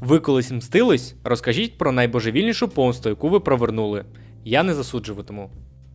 Ви колись мстились? Розкажіть про найбожевільнішу помсту, яку ви провернули. Я не засуджуватиму.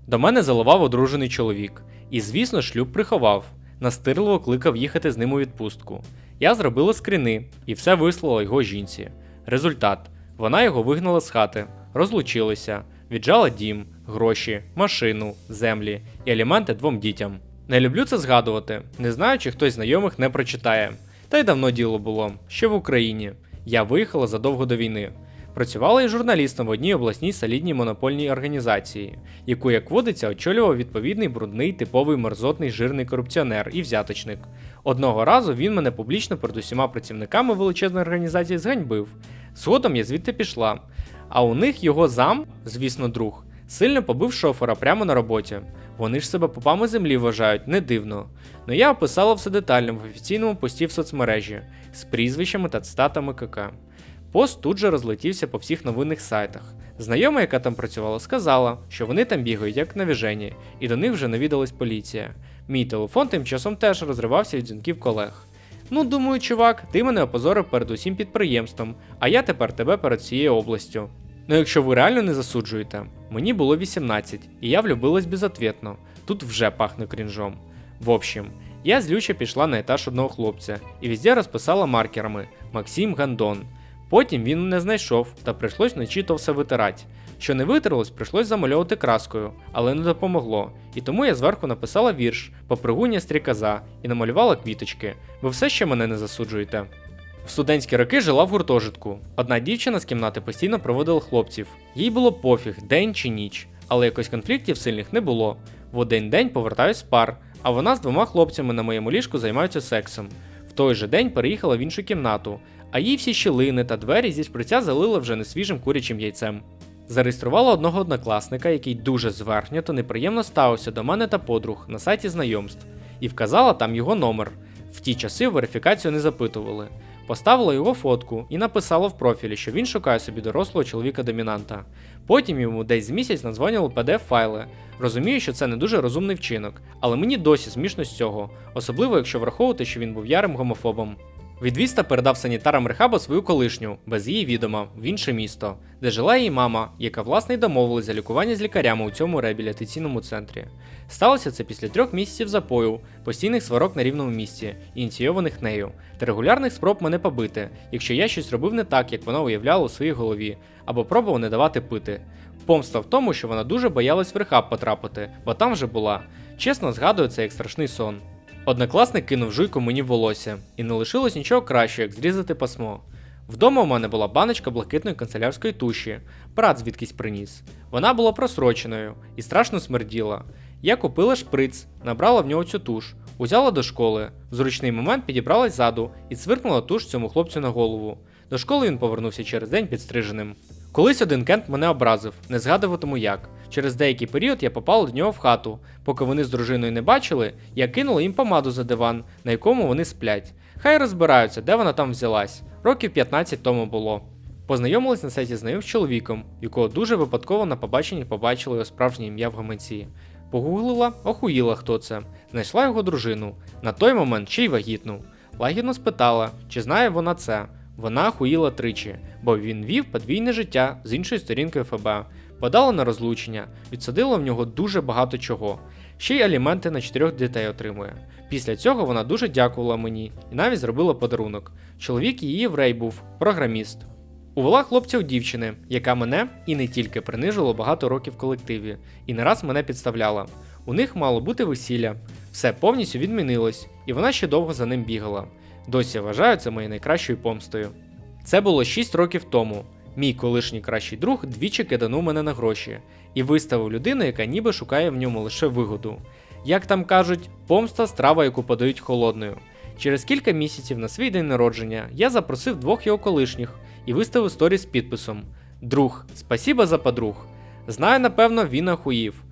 До мене заливав одружений чоловік, і, звісно, шлюб приховав. Настирливо кликав їхати з ним у відпустку. Я зробила скріни і все вислала його жінці. Результат: вона його вигнала з хати, розлучилися, віджала дім, гроші, машину, землі і аліменти двом дітям. Не люблю це згадувати, не знаю, чи хтось знайомих не прочитає. Та й давно діло було, ще в Україні. Я виїхала задовго до війни. Працювала і журналістом в одній обласній солідній монопольній організації, яку, як водиться, очолював відповідний брудний, типовий мерзотний жирний корупціонер і взяточник. Одного разу він мене публічно перед усіма працівниками величезної організації зганьбив. Згодом я звідти пішла. А у них його зам, звісно, друг, сильно побив шофера прямо на роботі. Вони ж себе попами землі вважають, не дивно. Но я описала все детально в офіційному пості в соцмережі з прізвищами та цитатами КК. Пост тут же розлетівся по всіх новинних сайтах. Знайома, яка там працювала, сказала, що вони там бігають як навіжені, і до них вже навідалась поліція. Мій телефон тим часом теж розривався від дзвінків колег. Ну, думаю, чувак, ти мене опозорив перед усім підприємством, а я тепер тебе перед всією областю. Ну, якщо ви реально не засуджуєте, мені було 18, і я влюбилась безответно. Тут вже пахне крінжом. В общем, я злюче пішла на етаж одного хлопця і везде розписала маркерами Максим Гандон. Потім він мене знайшов, та прийшлось вночі то все витирати. Що не витерлось, прийшлось замальовувати краскою, але не допомогло. І тому я зверху написала вірш Попригуння стрікоза і намалювала квіточки. Ви все ще мене не засуджуєте. В студентські роки жила в гуртожитку. Одна дівчина з кімнати постійно проводила хлопців. Їй було пофіг, день чи ніч, але якось конфліктів сильних не було. В один день повертаюсь з пар, а вона з двома хлопцями на моєму ліжку займаються сексом. В той же день переїхала в іншу кімнату, а їй всі щілини та двері зі шприця залили вже не свіжим курячим яйцем. Зареєструвала одного однокласника, який дуже зверхньо та неприємно ставився до мене та подруг на сайті знайомств, і вказала там його номер. В ті часи верифікацію не запитували. Поставила його фотку і написала в профілі, що він шукає собі дорослого чоловіка-домінанта. Потім йому десь з місяць надзвонили pdf файли. Розумію, що це не дуже розумний вчинок, але мені досі смішно з цього, особливо якщо враховувати, що він був ярим гомофобом. Відвіста передав санітарам рехаба свою колишню, без її відома, в інше місто, де жила її мама, яка власне й домовилась за лікування з лікарями у цьому реабілітаційному центрі. Сталося це після трьох місяців запою, постійних сварок на рівному місці, ініційованих нею, та регулярних спроб мене побити, якщо я щось робив не так, як вона уявляла у своїй голові, або пробував не давати пити. Помста в тому, що вона дуже боялась в рехаб потрапити, бо там вже була. Чесно згадую це як страшний сон. Однокласник кинув жуйку мені в волосся, і не лишилось нічого краще, як зрізати пасмо. Вдома у мене була баночка блакитної канцелярської туші, брат звідкись приніс. Вона була просроченою і страшно смерділа. Я купила шприц, набрала в нього цю туш, узяла до школи, в зручний момент підібралась ззаду і цвиркнула туш цьому хлопцю на голову. До школи він повернувся через день підстриженим. Колись один кент мене образив, не згадуватиму як. Через деякий період я попала до нього в хату. Поки вони з дружиною не бачили, я кинула їм помаду за диван, на якому вони сплять. Хай розбираються, де вона там взялась. Років 15 тому було. Познайомилась на сайті знайом з чоловіком, якого дуже випадково на побаченні побачила його справжнє ім'я в гаманці. Погуглила, охуїла, хто це. Знайшла його дружину. На той момент ще й вагітну. Лагідно спитала, чи знає вона це. Вона хуїла тричі, бо він вів подвійне життя з іншої сторінки ФБ, подала на розлучення, відсадила в нього дуже багато чого. Ще й аліменти на чотирьох дітей отримує. Після цього вона дуже дякувала мені і навіть зробила подарунок. Чоловік її єврей був, програміст. Увела хлопця у дівчини, яка мене і не тільки принижувала багато років в колективі, і не раз мене підставляла. У них мало бути весілля, все повністю відмінилось, і вона ще довго за ним бігала. Досі вважаю це моєю найкращою помстою. Це було 6 років тому. Мій колишній кращий друг двічі киданув мене на гроші і виставив людину, яка ніби шукає в ньому лише вигоду. Як там кажуть, помста страва, яку подають холодною. Через кілька місяців на свій день народження я запросив двох його колишніх і виставив сторі з підписом: Друг, спасіба за подруг. Знаю, напевно, він охуїв.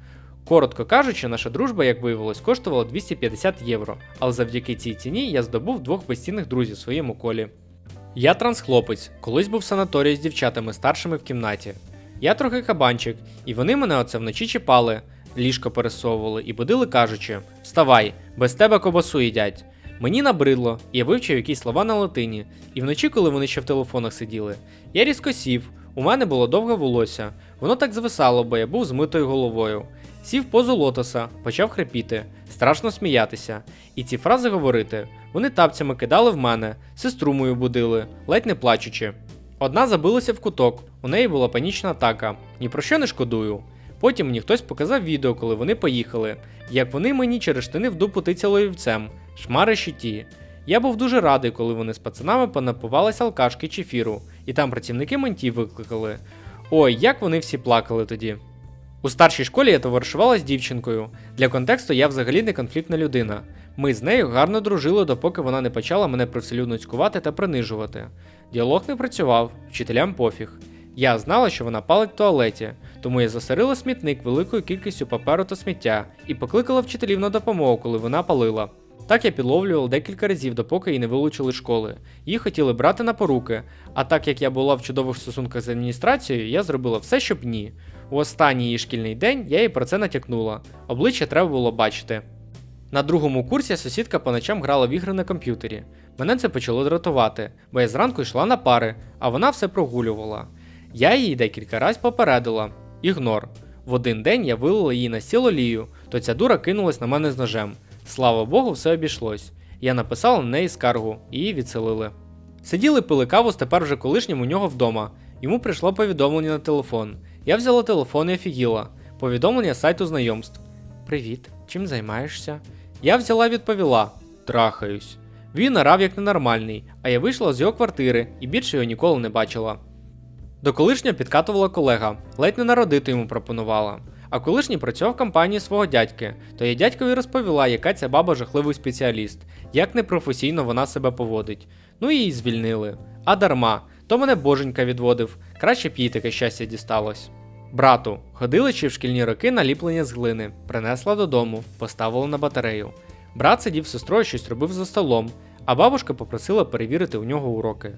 Коротко кажучи, наша дружба, як виявилось, коштувала 250 євро, але завдяки цій ціні я здобув двох безцінних друзів в своєму колі. Я трансхлопець, колись був в санаторії з дівчатами старшими в кімнаті. Я трохи кабанчик, і вони мене оце вночі чіпали, ліжко пересовували і будили кажучи: Вставай, без тебе кобасу їдять. Мені набридло, я вивчив якісь слова на латині, і вночі, коли вони ще в телефонах сиділи, я різко сів, у мене було довге волосся, воно так звисало, бо я був з митою головою. Сів позу лотоса, почав хрипіти, страшно сміятися, і ці фрази говорити. Вони тапцями кидали в мене, сестру мою будили, ледь не плачучи. Одна забилася в куток, у неї була панічна атака, ні про що не шкодую. Потім мені хтось показав відео, коли вони поїхали, як вони мені через штани в дупу тицяли вівцем, шмари щиті. Я був дуже радий, коли вони з пацанами понапивалися алкашки чи фіру, і там працівники ментів викликали. Ой, як вони всі плакали тоді. У старшій школі я товаришувала з дівчинкою. Для контексту я взагалі не конфліктна людина. Ми з нею гарно дружили, допоки вона не почала мене привселюдно цькувати та принижувати. Діалог не працював, вчителям пофіг. Я знала, що вона палить в туалеті, тому я засорила смітник великою кількістю паперу та сміття і покликала вчителів на допомогу, коли вона палила. Так я підловлював декілька разів, допоки її не вилучили школи. Її хотіли брати на поруки, а так як я була в чудових стосунках з адміністрацією, я зробила все, щоб ні. У останній її шкільний день я їй про це натякнула. Обличчя треба було бачити. На другому курсі сусідка по ночам грала в ігри на комп'ютері. Мене це почало дратувати, бо я зранку йшла на пари, а вона все прогулювала. Я її декілька разів попередила. Ігнор. В один день я вилила її на стіл олію, то ця дура кинулась на мене з ножем. Слава Богу, все обійшлось. Я написала на неї скаргу, і її відселили. Сиділи пили каву з тепер вже колишнім у нього вдома. Йому прийшло повідомлення на телефон. Я взяла телефон і офігіла. Повідомлення сайту знайомств. Привіт, чим займаєшся? Я взяла і відповіла: Трахаюсь. Він орав як ненормальний, а я вийшла з його квартири і більше його ніколи не бачила. До колишнього підкатувала колега, ледь не народити йому пропонувала. А колишній працював в компанії свого дядьки, то я дядькові розповіла, яка ця баба жахливий спеціаліст, як непрофесійно вона себе поводить. Ну і її звільнили. А дарма, то мене боженька відводив, краще б їй таке щастя дісталось. Брату, ходили чи в шкільні роки наліплення з глини, принесла додому, поставила на батарею. Брат сидів з сестрою щось робив за столом, а бабушка попросила перевірити у нього уроки.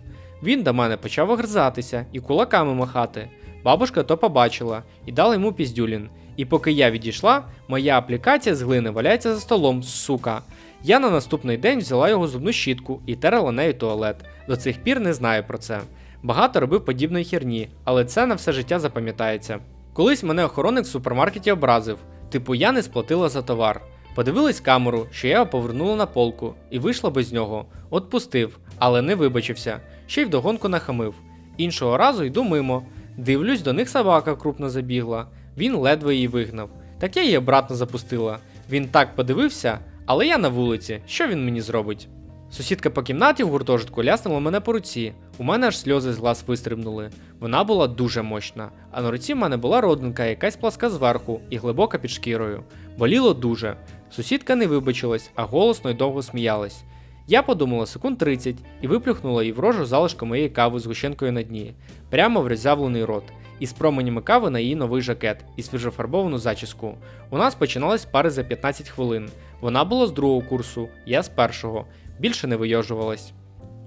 Він до мене почав огризатися і кулаками махати. Бабушка то побачила і дала йому піздюлін. І поки я відійшла, моя аплікація з глини валяється за столом, сука. Я на наступний день взяла його зубну щітку і терла нею туалет. До цих пір не знаю про це. Багато робив подібної херні, але це на все життя запам'ятається. Колись мене охоронник в супермаркеті образив, типу я не сплатила за товар. Подивились камеру, що я повернула на полку, і вийшла без нього. Отпустив, але не вибачився, ще й вдогонку нахамив. Іншого разу йду мимо. Дивлюсь, до них собака крупно забігла. Він ледве її вигнав. Так я її обратно запустила. Він так подивився, але я на вулиці. Що він мені зробить? Сусідка по кімнаті в гуртожитку ляснула мене по руці. У мене аж сльози з глаз вистрибнули. Вона була дуже мощна, а на руці в мене була родинка, якась пласка зверху і глибока під шкірою. Боліло дуже. Сусідка не вибачилась, а голосно й довго сміялась. Я подумала секунд 30 і виплюхнула їй в рожу залишку моєї кави з гущенкою на дні, прямо в роззявлений рот, і з променями кави на її новий жакет і свіжофарбовану зачіску. У нас починались пари за 15 хвилин. Вона була з другого курсу, я з першого. Більше не вийожувалась.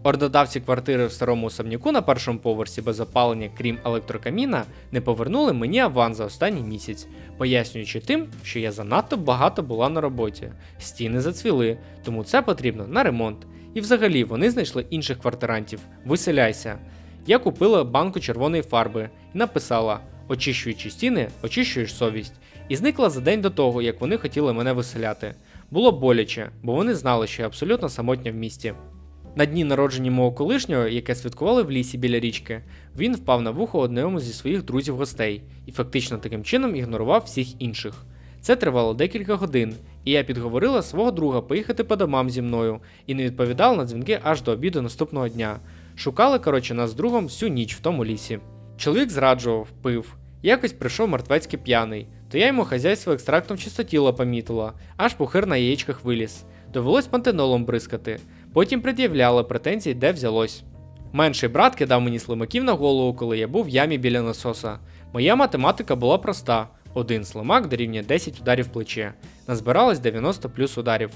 Ордодавці квартири в старому особняку на першому поверсі без опалення, крім електрокаміна, не повернули мені аванс за останній місяць, пояснюючи тим, що я занадто багато була на роботі. Стіни зацвіли, тому це потрібно на ремонт. І взагалі вони знайшли інших квартирантів. Виселяйся. Я купила банку червоної фарби і написала: очищуючи стіни, очищуєш совість. І зникла за день до того, як вони хотіли мене виселяти. Було боляче, бо вони знали, що я абсолютно самотня в місті. На дні народження мого колишнього, яке святкували в лісі біля річки, він впав на вухо одному зі своїх друзів-гостей і фактично таким чином ігнорував всіх інших. Це тривало декілька годин, і я підговорила свого друга поїхати по домам зі мною і не відповідала на дзвінки аж до обіду наступного дня. Шукали, коротше, нас з другом всю ніч в тому лісі. Чоловік зраджував, пив. Якось прийшов мертвецький п'яний, то я йому хазяйство екстрактом чистотіла помітила, аж пухир на яєчках виліз. Довелось пантенолом бризкати. Потім пред'являли претензії, де взялось. Менший брат кидав мені слимаків на голову, коли я був в ямі біля насоса. Моя математика була проста: один слимак дорівнює 10 ударів плече. Назбиралось 90 плюс ударів.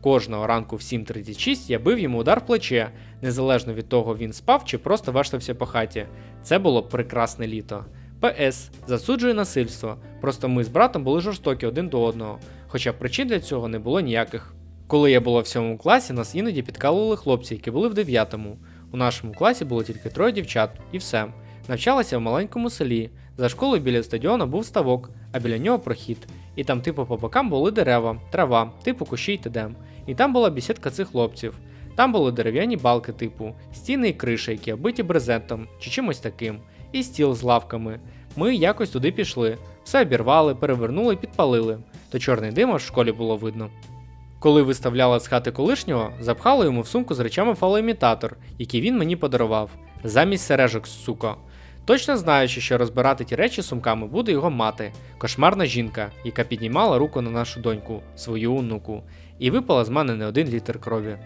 Кожного ранку в 7.36 я бив йому удар в плече, незалежно від того, він спав чи просто вештався по хаті. Це було прекрасне літо. ПС засуджує насильство. Просто ми з братом були жорстокі один до одного, хоча причин для цього не було ніяких. Коли я була в сьомому класі, нас іноді підкалували хлопці, які були в дев'ятому. У нашому класі було тільки троє дівчат, і все. Навчалася в маленькому селі. За школою біля стадіону був ставок, а біля нього прохід. І там, типу, по бокам були дерева, трава, типу кущі й тедем. І там була бісідка цих хлопців. Там були дерев'яні балки, типу, стіни і криша, які оббиті брезентом чи чимось таким, і стіл з лавками. Ми якось туди пішли, все обірвали, перевернули підпалили. То чорний дим аж в школі було видно. Коли виставляла з хати колишнього, запхала йому в сумку з речами фалоімітатор, який він мені подарував, замість сережок, сука. Точно знаючи, що розбирати ті речі сумками буде його мати, кошмарна жінка, яка піднімала руку на нашу доньку, свою онуку, і випала з мене не один літр крові.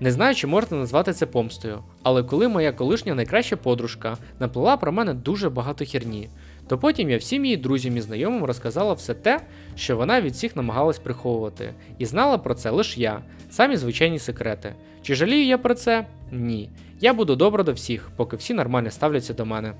Не знаю, чи можна назвати це помстою, але коли моя колишня найкраща подружка наплела про мене дуже багато херні, то потім я всім її друзям і знайомим розказала все те, що вона від всіх намагалась приховувати, і знала про це лише я, самі звичайні секрети. Чи жалію я про це? Ні. Я буду добра до всіх, поки всі нормально ставляться до мене.